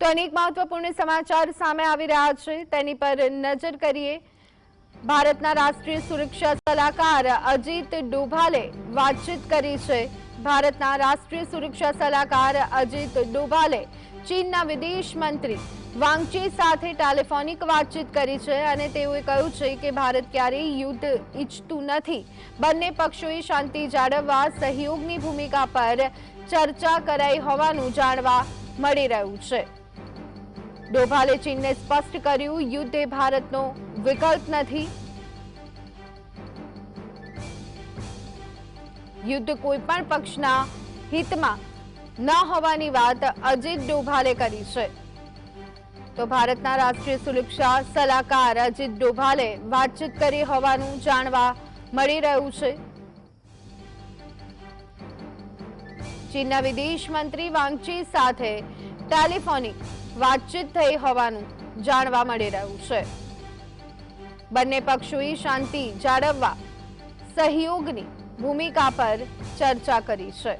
તો અનેક મહત્વપૂર્ણ સમાચાર સામે આવી રહ્યા છે. તેની પર નજર કરીએ. ભારતના રાષ્ટ્રીય સુરક્ષા સલાહકાર અજીત ડોભાલે વાતચીત કરી છે. ભારતના રાષ્ટ્રીય સુરક્ષા સલાહકાર અજીત ડોભાલે ચીનના વિદેશ મંત્રી વાંગચી સાથે ટેલિફોનિક વાતચીત કરી છે અને તેઓએ કહ્યું છે કે ભારત ક્યારેય યુદ્ધ ઈચ્છતું નથી. બંને પક્ષોએ શાંતિ જાળવવા સહયોગની ભૂમિકા પર ચર્ચા કરાઈ હોવાનું જાણવા મળી રહ્યું છે. ડોભાલે ચીનને સ્પષ્ટ કર્યું, યુદ્ધ એ ભારતનો વિકલ્પ નથી. યુદ્ધ કોઈ પણ પક્ષના હિતમાં ન હોવાની વાત અજીત ડોભાલે કરી છે. તો ભારતના રાષ્ટ્રીય સુરક્ષા સલાહકાર અજીત ડોભાલે વાતચીત કરી હોવાનું જાણવા મળી રહ્યું છે. ચીનના વિદેશ મંત્રી વાંગચી સાથે ટેલિફોનિક વાતચીત થઈ હોવાનું જાણવા મળી રહ્યું છે. બંને પક્ષોએ શાંતિ જાળવવા સહયોગની ભૂમિકા પર ચર્ચા કરી છે.